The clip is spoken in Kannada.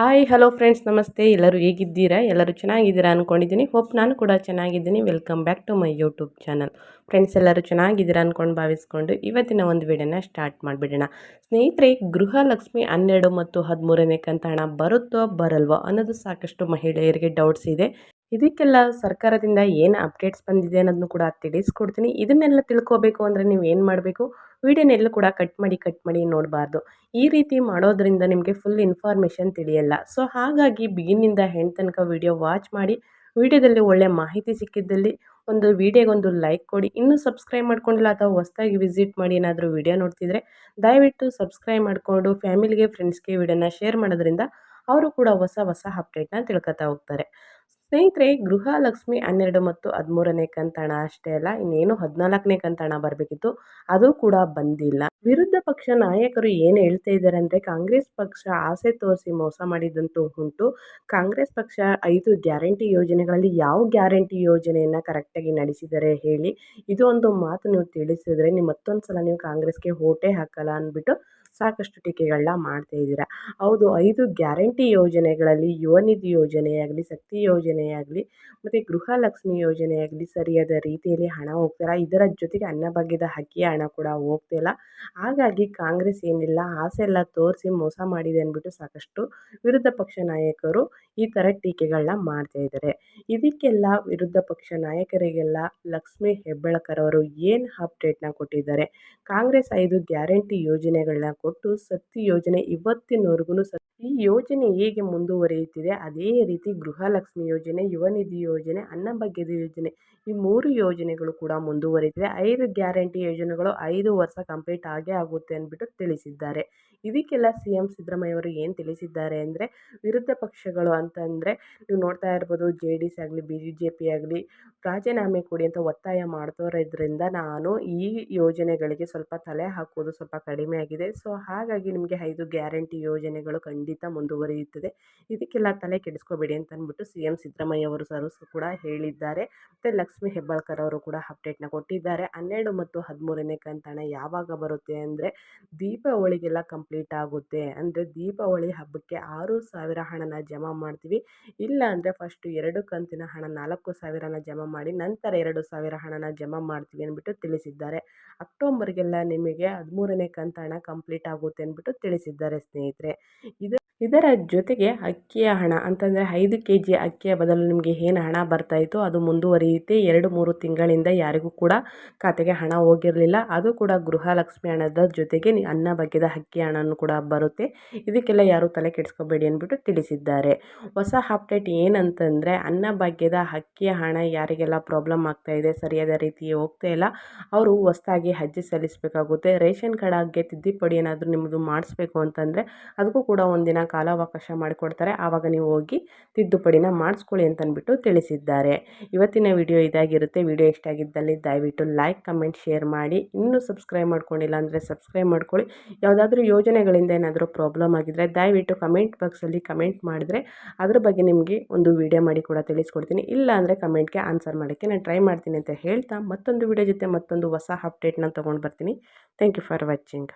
ಹಾಯ್ ಹಲೋ ಫ್ರೆಂಡ್ಸ್ ನಮಸ್ತೆ. ಎಲ್ಲರೂ ಹೇಗಿದ್ದೀರಾ? ಎಲ್ಲರೂ ಚೆನ್ನಾಗಿದ್ದೀರಾ ಅಂದ್ಕೊಂಡಿದ್ದೀನಿ ಹೋಪ್ ನಾನು ಕೂಡ ಚೆನ್ನಾಗಿದ್ದೀನಿ. Welcome back to my YouTube channel friends ಎಲ್ಲರೂ ಚೆನ್ನಾಗಿದ್ದೀರಾ ಅಂದ್ಕೊಂಡು ಭಾವಿಸ್ಕೊಂಡು ಇವತ್ತಿನ ಒಂದು ವಿಡಿಯೋನ ಸ್ಟಾರ್ಟ್ ಮಾಡಿಬಿಡೋಣ. ಸ್ನೇಹಿತರೆ, ಗೃಹಲಕ್ಷ್ಮಿ ಹನ್ನೆರಡು ಮತ್ತು ಹದಿಮೂರನೇ ಕಂತ ಹಣ ಬರುತ್ತೋ ಬರಲ್ವೋ ಅನ್ನೋದು ಸಾಕಷ್ಟು ಮಹಿಳೆಯರಿಗೆ ಡೌಟ್ಸ್ ಇದೆ. ಇದಕ್ಕೆಲ್ಲ ಸರ್ಕಾರದಿಂದ ಏನು ಅಪ್ಡೇಟ್ಸ್ ಬಂದಿದೆ ಅನ್ನೋದನ್ನು ಕೂಡ ತಿಳಿಸ್ಕೊಡ್ತೀನಿ. ಇದನ್ನೆಲ್ಲ ತಿಳ್ಕೊಬೇಕು ಅಂದರೆ ನೀವು ಏನು ಮಾಡಬೇಕು? ವಿಡಿಯೋನೆಲ್ಲ ಕೂಡ ಕಟ್ ಮಾಡಿ ಕಟ್ ಮಾಡಿ ನೋಡಬಾರ್ದು. ಈ ರೀತಿ ಮಾಡೋದರಿಂದ ನಿಮಗೆ ಫುಲ್ ಇನ್ಫಾರ್ಮೇಷನ್ ತಿಳಿಯಲ್ಲ. ಸೊ ಹಾಗಾಗಿ ಬಿಗಿನಿಂದ ಹೆಣ್ಣು ತನಕ ವಿಡಿಯೋ ವಾಚ್ ಮಾಡಿ, ವಿಡಿಯೋದಲ್ಲಿ ಒಳ್ಳೆ ಮಾಹಿತಿ ಸಿಕ್ಕಿದ್ದಲ್ಲಿ ಒಂದು ವಿಡಿಯೋಗೊಂದು ಲೈಕ್ ಕೊಡಿ. ಇನ್ನೂ ಸಬ್ಸ್ಕ್ರೈಬ್ ಮಾಡ್ಕೊಂಡಿಲ್ಲ ಅಥವಾ ಹೊಸ್ದಾಗಿ ವಿಸಿಟ್ ಮಾಡಿ ಏನಾದರೂ ವಿಡಿಯೋ ನೋಡ್ತಿದ್ರೆ, ದಯವಿಟ್ಟು ಸಬ್ಸ್ಕ್ರೈಬ್ ಮಾಡಿಕೊಂಡು ಫ್ಯಾಮಿಲಿಗೆ ಫ್ರೆಂಡ್ಸ್ಗೆ ವಿಡಿಯೋನ ಶೇರ್ ಮಾಡೋದ್ರಿಂದ ಅವರು ಕೂಡ ಹೊಸ ಹೊಸ ಅಪ್ಡೇಟ್ನ ತಿಳ್ಕೊತಾ ಹೋಗ್ತಾರೆ. ಸ್ನೇಹಿತರೆ ಗೃಹಲಕ್ಷ್ಮಿ ಹನ್ನೆರಡು ಮತ್ತು ಹದಿಮೂರನೇ ಕಂತಣ ಅಷ್ಟೇ ಅಲ್ಲ, ಇನ್ನೇನು ಹದಿನಾಲ್ಕನೇ ಕಂತಣ ಬರಬೇಕಿತ್ತು, ಅದು ಕೂಡ ಬಂದಿಲ್ಲ. ವಿರುದ್ಧ ಪಕ್ಷ ನಾಯಕರು ಏನು ಹೇಳ್ತಾ ಇದ್ದಾರೆ ಅಂದರೆ, ಕಾಂಗ್ರೆಸ್ ಪಕ್ಷ ಆಸೆ ತೋರಿಸಿ ಮೋಸ ಮಾಡಿದಂತೂ ಉಂಟು. ಕಾಂಗ್ರೆಸ್ ಪಕ್ಷ ಐದು ಗ್ಯಾರಂಟಿ ಯೋಜನೆಗಳಲ್ಲಿ ಯಾವ ಗ್ಯಾರಂಟಿ ಯೋಜನೆಯನ್ನು ಕರೆಕ್ಟಾಗಿ ನಡೆಸಿದ್ದಾರೆ ಹೇಳಿ. ಇದು ಒಂದು ಮಾತು ನೀವು ತಿಳಿಸಿದರೆ ನೀವು ಮತ್ತೊಂದು ಸಲ ನೀವು ಕಾಂಗ್ರೆಸ್ಗೆ ಓಟೇ ಹಾಕಲ್ಲ ಅಂದ್ಬಿಟ್ಟು ಸಾಕಷ್ಟು ಟೀಕೆಗಳನ್ನ ಮಾಡ್ತಾ ಇದ್ದೀರ. ಹೌದು, ಐದು ಗ್ಯಾರಂಟಿ ಯೋಜನೆಗಳಲ್ಲಿ ಯುವ ನಿಧಿ ಯೋಜನೆಯಾಗಲಿ, ಶಕ್ತಿ ಯೋಜನೆಯಾಗಲಿ, ಮತ್ತು ಗೃಹಲಕ್ಷ್ಮಿ ಯೋಜನೆಯಾಗಲಿ ಸರಿಯಾದ ರೀತಿಯಲ್ಲಿ ಹಣ ಹೋಗ್ತಿಲ್ಲ ಇದರ ಜೊತೆಗೆ ಅನ್ನಭಾಗ್ಯದ ಅಕ್ಕಿಯ ಹಣ ಕೂಡ ಹೋಗ್ತಿಲ್ಲ ಹಾಗಾಗಿ ಕಾಂಗ್ರೆಸ್ ಏನಿಲ್ಲ, ಆಸೆ ಎಲ್ಲ ತೋರಿಸಿ ಮೋಸ ಮಾಡಿದೆ ಅಂದ್ಬಿಟ್ಟು ಸಾಕಷ್ಟು ವಿರುದ್ಧ ಪಕ್ಷ ನಾಯಕರು ಈ ಥರ ಟೀಕೆಗಳನ್ನ ಮಾಡ್ತಾ ಇದ್ದಾರೆ ಇದಕ್ಕೆಲ್ಲ ವಿರುದ್ಧ ಪಕ್ಷ ನಾಯಕರಿಗೆಲ್ಲ ಲಕ್ಷ್ಮೀ ಹೆಬ್ಬಾಳ್ಕರ್ ಅವರು ಏನು ಅಪ್ಡೇಟ್ನ ಕೊಟ್ಟಿದ್ದಾರೆ? ಕಾಂಗ್ರೆಸ್ ಐದು ಗ್ಯಾರಂಟಿ ಯೋಜನೆಗಳನ್ನ ಕೊಟ್ಟು ಸತ್ತಿ ಯೋಜನೆ ಇವತ್ತಿನವರೆಗೂ ಈ ಯೋಜನೆ ಹೇಗೆ ಮುಂದುವರಿಯುತ್ತಿದೆ? ಅದೇ ರೀತಿ ಗೃಹಲಕ್ಷ್ಮಿ ಯೋಜನೆ, ಯುವ ನಿಧಿ ಯೋಜನೆ ಅನ್ನಭಾಗ್ಯದ ಯೋಜನೆ ಈ ಮೂರು ಯೋಜನೆಗಳು ಕೂಡ ಮುಂದುವರಿತಿದೆ ಐದು ಗ್ಯಾರಂಟಿ ಯೋಜನೆಗಳು ಐದು ವರ್ಷ ಕಂಪ್ಲೀಟ್ ಆಗೇ ಆಗುತ್ತೆ ಅಂದ್ಬಿಟ್ಟು ತಿಳಿಸಿದ್ದಾರೆ. ಇದಕ್ಕೆಲ್ಲ ಸಿ ಎಂ ಸಿದ್ದರಾಮಯ್ಯ ಅವರು ಏನು ತಿಳಿಸಿದ್ದಾರೆ ಅಂದರೆ ವಿರುದ್ಧ ಪಕ್ಷಗಳು ಅಂತಂದರೆ ನೀವು ನೋಡ್ತಾ ಇರ್ಬೋದು ಜೆ ಡಿ ಎಸ್ ಆಗಲಿ, ಬಿ ಜೆ ಪಿ ಆಗಲಿ ರಾಜೀನಾಮೆ ಕೊಡಿ ಅಂತ ಒತ್ತಾಯ ಮಾಡ್ತೋರಿದ್ರಿಂದ ನಾನು ಈ ಯೋಜನೆಗಳಿಗೆ ಸ್ವಲ್ಪ ತಲೆ ಹಾಕೋದು ಸ್ವಲ್ಪ ಕಡಿಮೆ ಆಗಿದೆ. ಸೊ ಹಾಗಾಗಿ ನಿಮಗೆ ಐದು ಗ್ಯಾರಂಟಿ ಯೋಜನೆಗಳು ಖಂಡಿತ ಮುಂದುವರಿಯುತ್ತದೆ. ಇದಕ್ಕೆಲ್ಲ ತಲೆ ಕೆಡಿಸ್ಕೋಬೇಡಿ ಅಂತ ಅಂದ್ಬಿಟ್ಟು ಸಿ ಎಂ ಸಿದ್ದರಾಮಯ್ಯ ಅವರು ಸರ್ ಕೂಡ ಹೇಳಿದ್ದಾರೆ. ಮತ್ತು ಲಕ್ಷ್ಮೀ ಹೆಬ್ಬಾಳ್ಕರ್ ಅವರು ಕೂಡ ಅಪ್ಡೇಟ್ನ ಕೊಟ್ಟಿದ್ದಾರೆ. ಹನ್ನೆರಡು ಮತ್ತು ಹದಿಮೂರನೇ ಕಂತಾಣ ಯಾವಾಗ ಬರುತ್ತೆ ಅಂದರೆ ದೀಪಾವಳಿಗೆಲ್ಲ ಕಂಪ್ಲೀಟ್ ಆಗುತ್ತೆ. ಅಂದರೆ ದೀಪಾವಳಿ ಹಬ್ಬಕ್ಕೆ ಆರು ಸಾವಿರ ಹಣನ ಜಮಾ ಮಾಡ್ತೀವಿ. ಇಲ್ಲ ಅಂದರೆ ಫಸ್ಟು ಎರಡು ಕಂತಿನ ಹಣ ನಾಲ್ಕು ಸಾವಿರನ ಜಮಾ ಮಾಡಿ ನಂತರ ಎರಡು ಸಾವಿರ ಹಣನ ಜಮಾ ಮಾಡ್ತೀವಿ ಅಂದ್ಬಿಟ್ಟು ತಿಳಿಸಿದ್ದಾರೆ. ಅಕ್ಟೋಬರ್ಗೆಲ್ಲ ನಿಮಗೆ ಹದಿಮೂರನೇ ಕಂತಾಣ ಕಂಪ್ಲೀಟ್ ಆಗುತ್ತೆ ಅಂದ್ಬಿಟ್ಟು ತಿಳಿಸಿದ್ದಾರೆ ಸ್ನೇಹಿತರೆ. ಇದು ಇದರ ಜೊತೆಗೆ ಅಕ್ಕಿಯ ಹಣ, ಅಂತಂದರೆ ಐದು ಕೆ ಜಿ ಅಕ್ಕಿಯ ಬದಲು ನಿಮಗೆ ಏನು ಹಣ ಬರ್ತಾಯಿತ್ತು ಅದು ಮುಂದುವರಿಯುತ್ತೆ. ಎರಡು, ಮೂರು ತಿಂಗಳಿಂದ ಯಾರಿಗೂ ಕೂಡ ಖಾತೆಗೆ ಹಣ ಹೋಗಿರಲಿಲ್ಲ. ಅದು ಕೂಡ ಗೃಹಲಕ್ಷ್ಮಿ ಹಣದ ಜೊತೆಗೆ ಅನ್ನ ಬಗ್ಗೆದ ಅಕ್ಕಿ ಹಣನೂ ಕೂಡ ಬರುತ್ತೆ. ಇದಕ್ಕೆಲ್ಲ ಯಾರೂ ತಲೆ ಕೆಡಿಸ್ಕೋಬೇಡಿ ಅಂದ್ಬಿಟ್ಟು ತಿಳಿಸಿದ್ದಾರೆ. ಹೊಸ ಅಪ್ಡೇಟ್ ಏನಂತಂದರೆ ಅನ್ನ ಭಾಗ್ಯದ ಅಕ್ಕಿಯ ಹಣ ಯಾರಿಗೆಲ್ಲ ಪ್ರಾಬ್ಲಮ್ ಆಗ್ತಾ ಇದೆ, ಸರಿಯಾದ ರೀತಿ ಹೋಗ್ತಾ ಇಲ್ಲ, ಅವರು ಹೊಸದಾಗಿ ಅರ್ಜಿ ಸಲ್ಲಿಸಬೇಕಾಗುತ್ತೆ. ರೇಷನ್ ಕಾರ್ಡ್ ಕಾರ್ಡಾಗೆ ತಿದ್ದುಪಡಿ ಏನಾದರೂ ನಿಮ್ಮದು ಮಾಡಿಸ್ಬೇಕು ಅಂತಂದರೆ, ಅದಕ್ಕೂ ಕೂಡ ಒಂದಿನ ಕಾಲಾವಕಾಶ ಮಾಡಿಕೊಡ್ತಾರೆ. ಆವಾಗ ನೀವು ಹೋಗಿ ತಿದ್ದುಪಡಿನ ಮಾಡಿಸ್ಕೊಳ್ಳಿ ಅಂತಂದ್ಬಿಟ್ಟು ತಿಳಿಸಿದ್ದಾರೆ. ಇವತ್ತಿನ ವಿಡಿಯೋ ಇದಾಗಿರುತ್ತೆ. ವಿಡಿಯೋ ಇಷ್ಟ ಆಗಿದ್ದಲ್ಲಿ ದಯವಿಟ್ಟು ಲೈಕ್ ಕಮೆಂಟ್ ಶೇರ್ ಮಾಡಿ. ಇನ್ನೂ ಸಬ್ಸ್ಕ್ರೈಬ್ ಮಾಡ್ಕೊಂಡಿಲ್ಲ ಅಂದರೆ ಸಬ್ಸ್ಕ್ರೈಬ್ ಮಾಡ್ಕೊಳ್ಳಿ. ಯಾವುದಾದ್ರೂ ಯೋಜನೆಗಳಿಂದ ಏನಾದರೂ ಪ್ರಾಬ್ಲಮ್ ಆಗಿದ್ದರೆ ದಯವಿಟ್ಟು ಕಮೆಂಟ್ ಬಾಕ್ಸಲ್ಲಿ ಕಮೆಂಟ್ ಮಾಡಿದ್ರೆ ಅದ್ರ ಬಗ್ಗೆ ನಿಮಗೆ ಒಂದು ವಿಡಿಯೋ ಮಾಡಿ ಕೂಡ ತಿಳಿಸ್ಕೊಡ್ತೀನಿ. ಇಲ್ಲ ಅಂದರೆ ಕಮೆಂಟ್ಗೆ ಆನ್ಸರ್ ಮಾಡೋಕ್ಕೆ ನಾನು ಟ್ರೈ ಮಾಡ್ತೀನಿ ಅಂತ ಹೇಳ್ತಾ ಮತ್ತೊಂದು ವಿಡಿಯೋ ಜೊತೆ ಮತ್ತೊಂದು ಹೊಸ ಅಪ್ಡೇಟ್ನ ತೊಗೊಂಡು ಬರ್ತೀನಿ. Thank you for watching